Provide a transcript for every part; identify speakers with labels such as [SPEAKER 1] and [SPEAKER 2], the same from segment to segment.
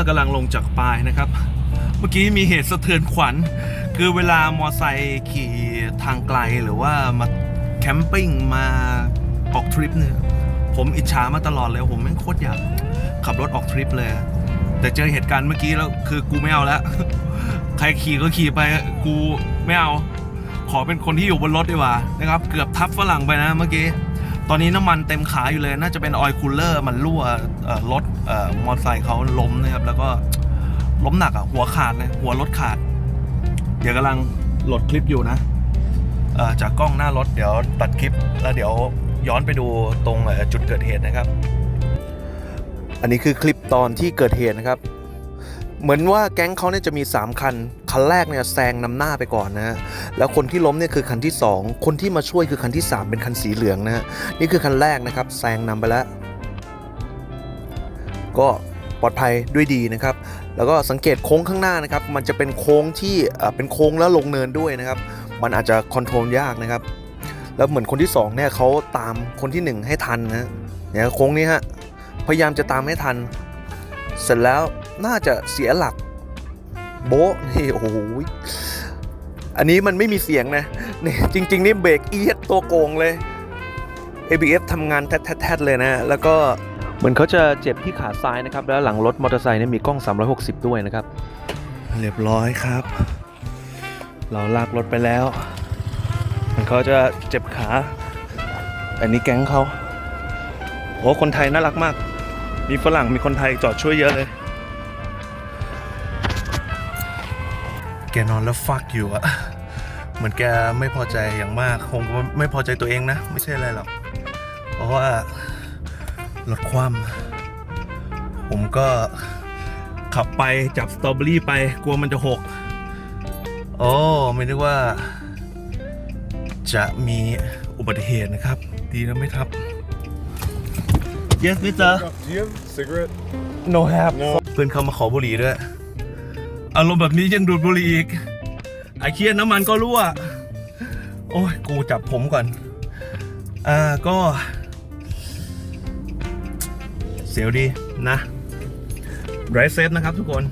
[SPEAKER 1] ากำลังลงจากปลายนะครับ เมื่อกี้มีเหตุสะเทือนขวัญ คือเวลามอไซค์ขี่ทางไกลหรือว่ามาแคมปิ้งมาออกทริปเนี่ยผมอิจฉามาตลอดเลยผมแม่โคตรอยากขับรถออกทริปเลย แต่เจอเหตุการณ์เมื่อกี้แล้วคือกูไม่เอาแล้ว ใครขี่ก็ขี่ไปกูไม่เอา ขอเป็นคนที่อยู่บนรถดีกว่านะครับ เกือบทับฝรั่งไปนะเมื่อกี้ ตอนนี้น้ำมันเต็มขาอยู่เลย น่าจะเป็นออยล์คูลเลอร์มันรั่วรถมอเตอร์ไซค์เขาล้มนะครับ แล้วก็ล้มหนักอะ หัวขาดเลยหัวรถขาด เดี๋ยวกำลังโหลดคลิปอยู่นะจากกล้องหน้ารถเดี๋ยวตัดคลิป แล้วเดี๋ยวย้อนไปดูตรงจุดเกิดเหตุนะครับ อันนี้คือคลิปตอนที่เกิดเหตุนะครับ เหมือนว่าแก๊งเขาเนี่ยจะมี 3 คัน คันแรกเนี่ยแซงนำหน้าไปก่อนนะฮะ แล้วคนที่ล้มเนี่ยคือคันที่ 2 คนที่มาช่วยคือคันที่ 3 เป็นคันสีเหลืองนะฮะ นี่คือคันแรกนะครับแซงนำไปแล้ว ก็ปลอดภัยด้วยดีนะครับ แล้วก็สังเกตโค้งข้างหน้านะครับ มันจะเป็นโค้งที่เป็นโค้งแล้วลงเนินด้วยนะครับ มันอาจจะคอนโทรลยากนะครับ แล้วเหมือนคนที่สองเนี่ยเขาตามคนที่หนึ่งให้ทันนะเนี่ยโค้งนี้ฮะ พยายามจะตามให้ทัน เสร็จแล้ว น่าจะเสียหลัก โบ๊ะนี่โอ้โหอันนี้มันไม่มีเสียงนะนี่จริง ๆ นี่เบรกเอียดตัวโกงเลย ABS ทำงานแท้ๆเลยนะ แล้วก็เหมือนเขาจะเจ็บที่ขาซ้ายนะครับ แล้วหลังรถมอเตอร์ไซค์เนี่ยมีกล้อง 360 ด้วยนะครับ เรียบร้อยครับ เราลากรถไปแล้วเหมือนเขาจะเจ็บขา อันนี้แก๊งเขาโอ้คนไทยน่ารักมาก มีฝรั่งมีคนไทยจอดช่วยเยอะเลย แกนอนแล้วฟักอยู่อะเหมือนแกไม่พอใจอย่างมาก คงไม่พอใจตัวเองนะ ไม่ใช่อะไรหรอก เพราะว่า รถคว่ำผมก็ขับไปจับสตรอเบอรี่ไปกลัวมันจะหก โอ้ไม่นึกว่า จะมีอุบัติเหตุนะครับ ดีนะไม่ทับ Yes mister
[SPEAKER 2] Do you have a cigarette?
[SPEAKER 1] no have
[SPEAKER 2] No.
[SPEAKER 1] เพื่อนเขามาขอบุหรี่ด้วย อารมณ์แบบนี้ยังดูดบุหรี่อีกไอเครียดน้ำมันก็รั่ว โอ้ย กูจับผมก่อน อ่าก็ เสียวดีนะไรเซฟนะครับทุกคน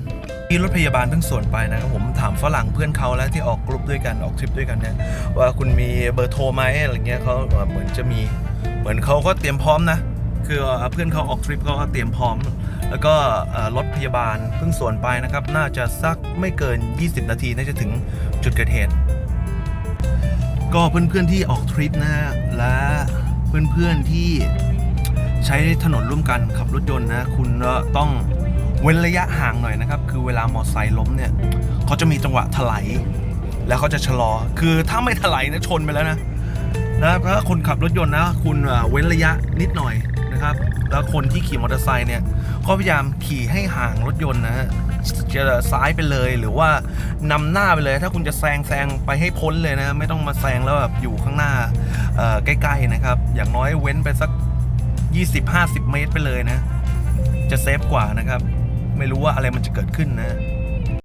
[SPEAKER 1] ที่รถพยาบาลเพิ่งส่วนไปนะครับผมถามฝรั่งเพื่อนเขาแล้วที่ออกกลุ่มด้วยกันออกทริปด้วยกันเนี่ยว่าคุณมีเบอร์โทรไหมอะไรเงี้ยเขาเหมือนจะมี เหมือนเขาก็เตรียมพร้อมนะ คือเพื่อนเขาออกทริปเขาก็เตรียมพร้อม แล้วก็รถพยาบาลเพิ่งสวนไปนะครับ น่าจะสักไม่เกิน 20 นาทีน่าจะถึงจุดเกิดเหตุ ก็เพื่อนๆที่ออกทริปนะฮะและเพื่อนๆที่ใช้ถนนร่วมกันขับรถยนต์นะ คุณต้องเว้นระยะห่างหน่อยนะครับ คือเวลามอเตอร์ไซค์ล้มเนี่ยเขาจะมีจังหวะถลายแล้วเขาจะชะลอ คือถ้าไม่ถลายนะชนไปแล้วนะนะถ้าคนขับรถยนต์นะ คุณเว้นระยะนิดหน่อย นะครับ แล้วคนที่ขี่มอเตอร์ไซค์เนี่ยก็พยายามขี่ให้ห่างรถยนต์นะฮะจะซ้ายไปเลยหรือว่านำหน้าไปเลย ถ้าคุณจะแซงแซงไปให้พ้นเลยนะ ไม่ต้องมาแซงแล้วแบบอยู่ข้างหน้าใกล้ๆนะครับ อย่างน้อยเว้นไปสัก 20-50 เมตรไปเลยนะ จะเซฟกว่านะครับ ไม่รู้ว่าอะไรมันจะเกิดขึ้นนะ